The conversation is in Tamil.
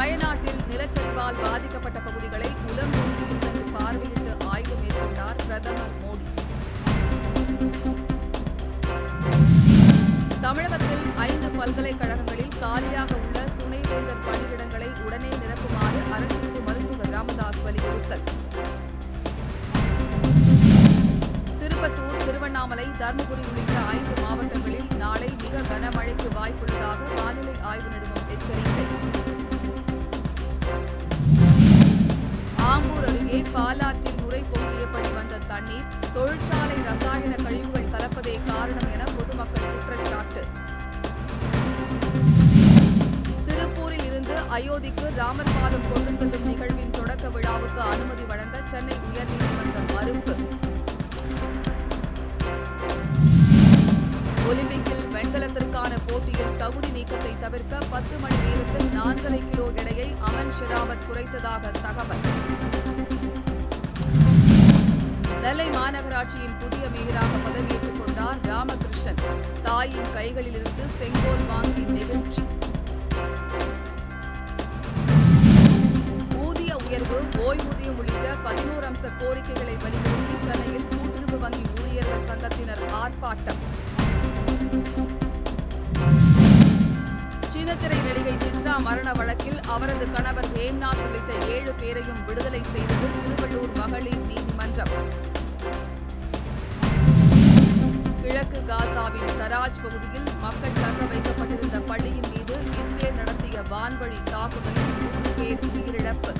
வயநாட்டில் நிலச்சரிவால் பாதிக்கப்பட்ட பகுதிகளை உலம் நோக்கியில் சென்று பார்வையிட்டு ஆய்வு மேற்கொண்டார் பிரதமர் மோடி. தமிழகத்தில் ஐந்து பல்கலைக்கழகங்களில் காலியாக உள்ள துணைவேந்தர் பணியிடங்களை உடனே நிரப்புமாறு அரசுக்கு மருத்துவர் ராமதாஸ் வலியுறுத்தல். திருப்பத்தூர் திருவண்ணாமலை தருமபுரி உள்ளிட்ட ஐந்து மாவட்டங்களில் நாளை மிக கனமழைக்கு வாய்ப்புள்ளதாக வானிலை ஆய்வு நிறுவனம் எச்சரிக்கை. பாலாற்றில் நுரை பொங்கியபடி வந்த தண்ணீர் தொழிற்சாலை ரசாயன கழிவுகள் கலப்பதே காரணம் என பொதுமக்கள் குற்றச்சாட்டு. திருப்பூரில் இருந்து அயோத்திக்கு ராமர் பாதம் கொண்டு செல்லும் நிகழ்வின் தொடக்க விழாவுக்கு அனுமதி வழங்க சென்னை உயர்நீதிமன்றம் மறுப்பு. ஒலிம்பிக்கில் வெண்கலத்திற்கான போட்டியில் தகுதி நீக்கத்தை தவிர்க்க பத்து மணி நேரத்தில் நான்கரை கிலோ எடையை அமன் ஷெராவத் குறைத்ததாக தகவல். நெல்லை மாநகராட்சியின் புதிய மேயராக பதவியேற்றுக் கொண்டார் ராமகிருஷ்ணன். தாயின் கைகளிலிருந்து செங்கோல் வாங்கி நெகிழ்ச்சி. ஊதிய உயர்வு ஓய்வூதியம் உள்ளிட்ட பதினோரு அம்ச கோரிக்கைகளை வலியுறுத்தி சென்னையில் கூட்டுறவு வங்கி ஊழியர்கள் சங்கத்தினர் ஆர்ப்பாட்டம். சின்னத்திரை நடிகை சித்ரா மரண வழக்கில் அவரது கணவர் ஹேம்நாத் உள்ளிட்ட ஏழு பேரையும் விடுதலை செய்தது திருவள்ளூர் மகளிர் நீதிமன்றம். காசாவின் தராஜ் பகுதியில் மக்கள் தங்க வைக்கப்பட்டிருந்த பள்ளியின் மீது இஸ்ரேல் நடத்திய வான்வழி தாக்குதலில் மூன்று பேர் உயிரிழப்பு.